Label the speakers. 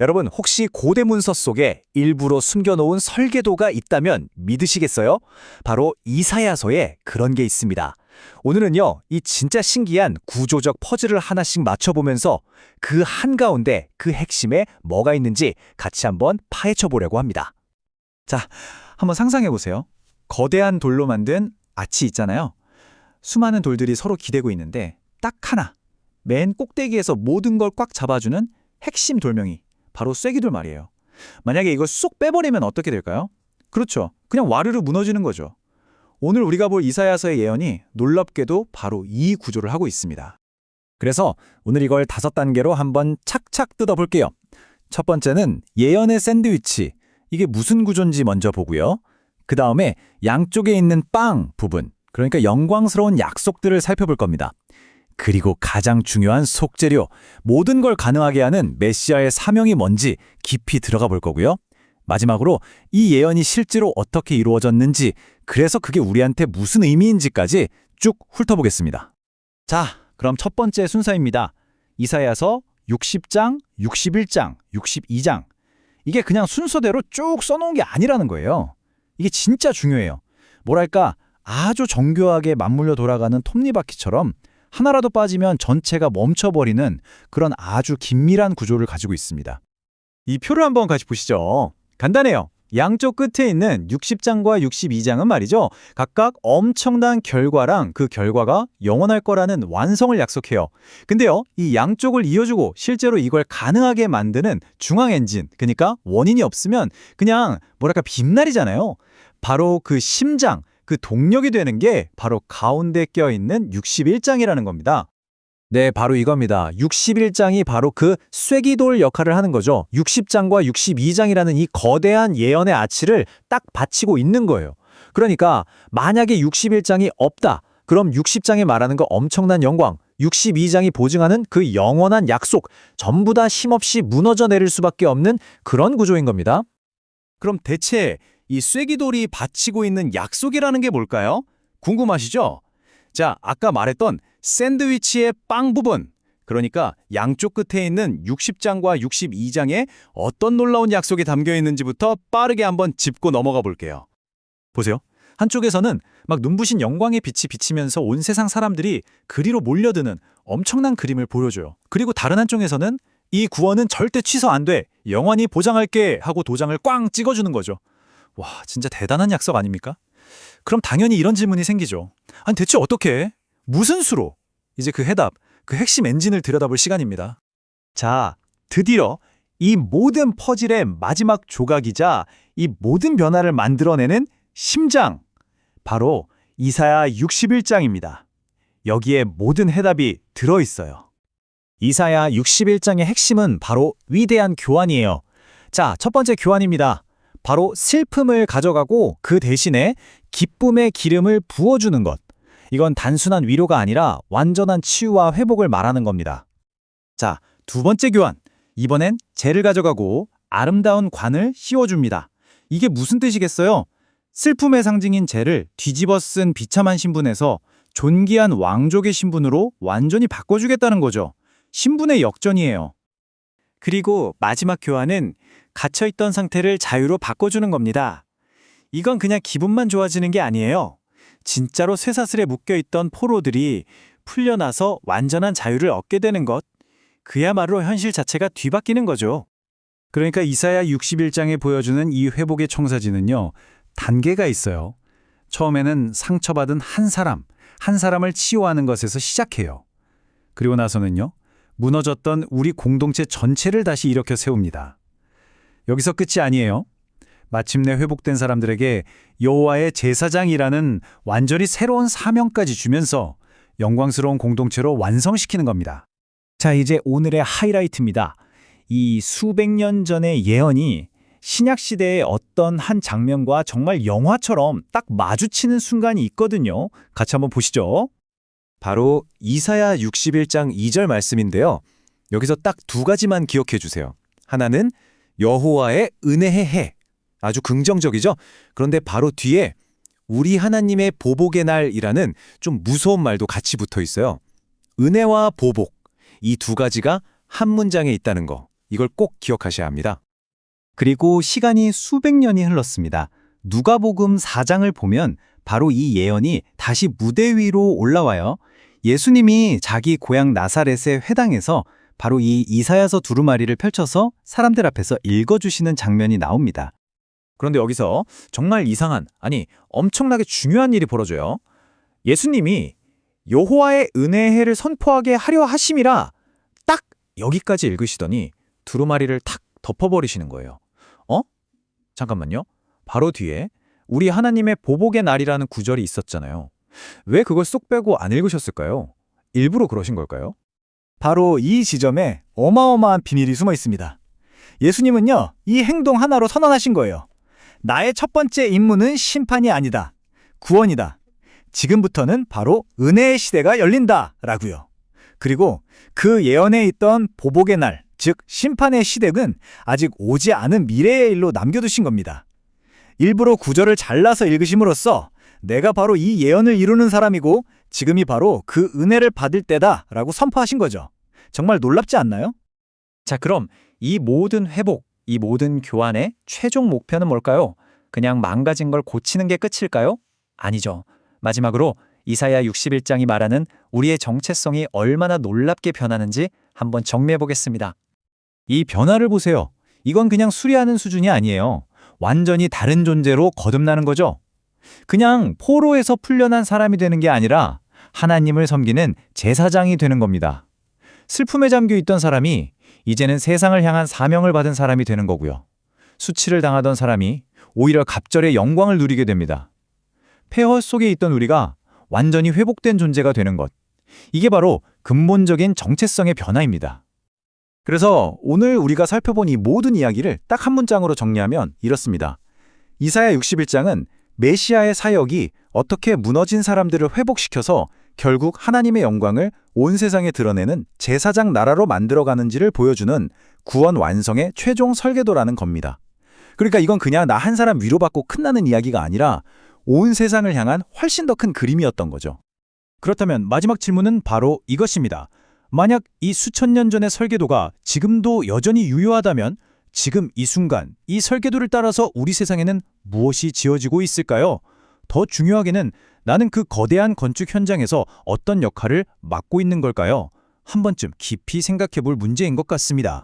Speaker 1: 여러분 혹시 고대 문서 속에 일부러 숨겨놓은 설계도가 있다면 믿으시겠어요? 바로 이사야서에 그런 게 있습니다. 오늘은요, 이 진짜 신기한 구조적 퍼즐을 하나씩 맞춰보면서 그 한가운데 그 핵심에 뭐가 있는지 같이 한번 파헤쳐 보려고 합니다.
Speaker 2: 자, 한번 상상해 보세요. 거대한 돌로 만든 아치 있잖아요. 수많은 돌들이 서로 기대고 있는데 딱 하나, 맨 꼭대기에서 모든 걸 꽉 잡아주는 핵심 돌명이 바로 쐐기돌 말이에요. 만약에 이걸 쏙 빼버리면 어떻게 될까요? 그렇죠. 그냥 와르르 무너지는 거죠. 오늘 우리가 볼 이사야서의 예언이 놀랍게도 바로 이 구조를 하고 있습니다.
Speaker 1: 그래서 오늘 이걸 다섯 단계로 한번 착착 뜯어볼게요. 첫 번째는 예언의 샌드위치. 이게 무슨 구조인지 먼저 보고요. 그 다음에 양쪽에 있는 빵 부분, 그러니까 영광스러운 약속들을 살펴볼 겁니다. 그리고 가장 중요한 속재료, 모든 걸 가능하게 하는 메시아의 사명이 뭔지 깊이 들어가 볼 거고요. 마지막으로 이 예언이 실제로 어떻게 이루어졌는지, 그래서 그게 우리한테 무슨 의미인지까지 쭉 훑어보겠습니다.
Speaker 2: 자, 그럼 첫 번째 순서입니다. 이사야서 60장, 61장, 62장. 이게 그냥 순서대로 쭉 써놓은 게 아니라는 거예요. 이게 진짜 중요해요. 뭐랄까, 아주 정교하게 맞물려 돌아가는 톱니바퀴처럼 하나라도 빠지면 전체가 멈춰버리는 그런 아주 긴밀한 구조를 가지고 있습니다. 이 표를 한번 같이 보시죠. 간단해요. 양쪽 끝에 있는 60장과 62장은 말이죠. 각각 엄청난 결과랑 그 결과가 영원할 거라는 완성을 약속해요. 근데요, 이 양쪽을 이어주고 실제로 이걸 가능하게 만드는 중앙 엔진, 그러니까 원인이 없으면 그냥 뭐랄까 빈날이잖아요. 바로 그 심장, 그 동력이 되는 게 바로 가운데 껴있는 61장이라는 겁니다. 네, 바로 이겁니다. 61장이 바로 그 쐐기돌 역할을 하는 거죠. 60장과 62장이라는 이 거대한 예언의 아치를 딱 받치고 있는 거예요. 그러니까 만약에 61장이 없다. 그럼 60장이 말하는 거 엄청난 영광, 62장이 보증하는 그 영원한 약속, 전부 다 힘없이 무너져 내릴 수밖에 없는 그런 구조인 겁니다. 그럼 대체 이 쐐기돌이 바치고 있는 약속이라는 게 뭘까요? 궁금하시죠? 자, 아까 말했던 샌드위치의 빵 부분. 그러니까 양쪽 끝에 있는 60장과 62장에 어떤 놀라운 약속이 담겨 있는지부터 빠르게 한번 짚고 넘어가 볼게요. 보세요. 한쪽에서는 막 눈부신 영광의 빛이 비치면서 온 세상 사람들이 그리로 몰려드는 엄청난 그림을 보여줘요. 그리고 다른 한쪽에서는 이 구원은 절대 취소 안 돼. 영원히 보장할게 하고 도장을 꽝 찍어주는 거죠. 와, 진짜 대단한 약속 아닙니까? 그럼 당연히 이런 질문이 생기죠. 아니 대체 어떻게 해? 무슨 수로? 이제 그 해답, 그 핵심 엔진을 들여다볼 시간입니다. 자, 드디어 이 모든 퍼즐의 마지막 조각이자 이 모든 변화를 만들어내는 심장, 바로 이사야 61장입니다. 여기에 모든 해답이 들어있어요. 이사야 61장의 핵심은 바로 위대한 교환이에요. 자, 첫 번째 교환입니다. 바로 슬픔을 가져가고 그 대신에 기쁨의 기름을 부어주는 것. 이건 단순한 위로가 아니라 완전한 치유와 회복을 말하는 겁니다. 자, 두 번째 교환. 이번엔 재를 가져가고 아름다운 관을 씌워줍니다. 이게 무슨 뜻이겠어요? 슬픔의 상징인 재를 뒤집어 쓴 비참한 신분에서 존귀한 왕족의 신분으로 완전히 바꿔주겠다는 거죠. 신분의 역전이에요. 그리고 마지막 교환은 갇혀있던 상태를 자유로 바꿔주는 겁니다. 이건 그냥 기분만 좋아지는 게 아니에요. 진짜로 쇠사슬에 묶여있던 포로들이 풀려나서 완전한 자유를 얻게 되는 것. 그야말로 현실 자체가 뒤바뀌는 거죠. 그러니까 이사야 61장에 보여주는 이 회복의 청사진은요. 단계가 있어요. 처음에는 상처받은 한 사람, 한 사람을 치유하는 것에서 시작해요. 그리고 나서는요. 무너졌던 우리 공동체 전체를 다시 일으켜 세웁니다. 여기서 끝이 아니에요. 마침내 회복된 사람들에게 여호와의 제사장이라는 완전히 새로운 사명까지 주면서 영광스러운 공동체로 완성시키는 겁니다. 자, 이제 오늘의 하이라이트입니다. 이 수백 년 전의 예언이 신약 시대의 어떤 한 장면과 정말 영화처럼 딱 마주치는 순간이 있거든요. 같이 한번 보시죠. 바로 이사야 61장 2절 말씀인데요. 여기서 딱 두 가지만 기억해 주세요. 하나는 여호와의 은혜의 해. 아주 긍정적이죠? 그런데 바로 뒤에 우리 하나님의 보복의 날이라는 좀 무서운 말도 같이 붙어 있어요. 은혜와 보복. 이 두 가지가 한 문장에 있다는 거.
Speaker 1: 이걸 꼭 기억하셔야 합니다.
Speaker 2: 그리고 시간이 수백 년이 흘렀습니다. 누가복음 4장을 보면 바로 이 예언이 다시 무대 위로 올라와요. 예수님이 자기 고향 나사렛의 회당에서 바로 이 이사야서 두루마리를 펼쳐서 사람들 앞에서 읽어주시는 장면이 나옵니다.
Speaker 1: 그런데 여기서 정말 이상한, 아니 엄청나게 중요한 일이 벌어져요. 예수님이 여호와의 은혜해를 선포하게 하려 하심이라 딱 여기까지 읽으시더니 두루마리를 탁 덮어버리시는 거예요. 어? 잠깐만요. 바로 뒤에 우리 하나님의 보복의 날이라는 구절이 있었잖아요. 왜 그걸 쏙 빼고 안 읽으셨을까요? 일부러 그러신 걸까요?
Speaker 3: 바로 이 지점에 어마어마한 비밀이 숨어 있습니다. 예수님은요, 이 행동 하나로 선언하신 거예요. 나의 첫 번째 임무는 심판이 아니다. 구원이다. 지금부터는 바로 은혜의 시대가 열린다. 라고요. 그리고 그 예언에 있던 보복의 날, 즉 심판의 시대는 아직 오지 않은 미래의 일로 남겨두신 겁니다. 일부러 구절을 잘라서 읽으심으로써 내가 바로 이 예언을 이루는 사람이고 지금이 바로 그 은혜를 받을 때다 라고 선포하신 거죠. 정말 놀랍지 않나요?
Speaker 1: 자, 그럼 이 모든 회복, 이 모든 교환의 최종 목표는 뭘까요? 그냥 망가진 걸 고치는 게 끝일까요? 아니죠. 마지막으로 이사야 61장이 말하는 우리의 정체성이 얼마나 놀랍게 변하는지 한번 정리해 보겠습니다.
Speaker 2: 이 변화를 보세요. 이건 그냥 수리하는 수준이 아니에요. 완전히 다른 존재로 거듭나는 거죠. 그냥 포로에서 풀려난 사람이 되는 게 아니라 하나님을 섬기는 제사장이 되는 겁니다. 슬픔에 잠겨 있던 사람이 이제는 세상을 향한 사명을 받은 사람이 되는 거고요. 수치를 당하던 사람이 오히려 갑절의 영광을 누리게 됩니다. 폐허 속에 있던 우리가 완전히 회복된 존재가 되는 것. 이게 바로 근본적인 정체성의 변화입니다. 그래서 오늘 우리가 살펴본 이 모든 이야기를 딱 한 문장으로 정리하면 이렇습니다. 이사야 61장은 메시아의 사역이 어떻게 무너진 사람들을 회복시켜서 결국 하나님의 영광을 온 세상에 드러내는 제사장 나라로 만들어가는지를 보여주는 구원 완성의 최종 설계도라는 겁니다. 그러니까 이건 그냥 나 한 사람 위로받고 끝나는 이야기가 아니라 온 세상을 향한 훨씬 더 큰 그림이었던 거죠. 그렇다면 마지막 질문은 바로 이것입니다. 만약 이 수천 년 전의 설계도가 지금도 여전히 유효하다면 지금 이 순간 이 설계도를 따라서 우리 세상에는 무엇이 지어지고 있을까요? 더 중요하게는 나는 그 거대한 건축 현장에서 어떤 역할을 맡고 있는 걸까요? 한 번쯤 깊이 생각해 볼 문제인 것 같습니다.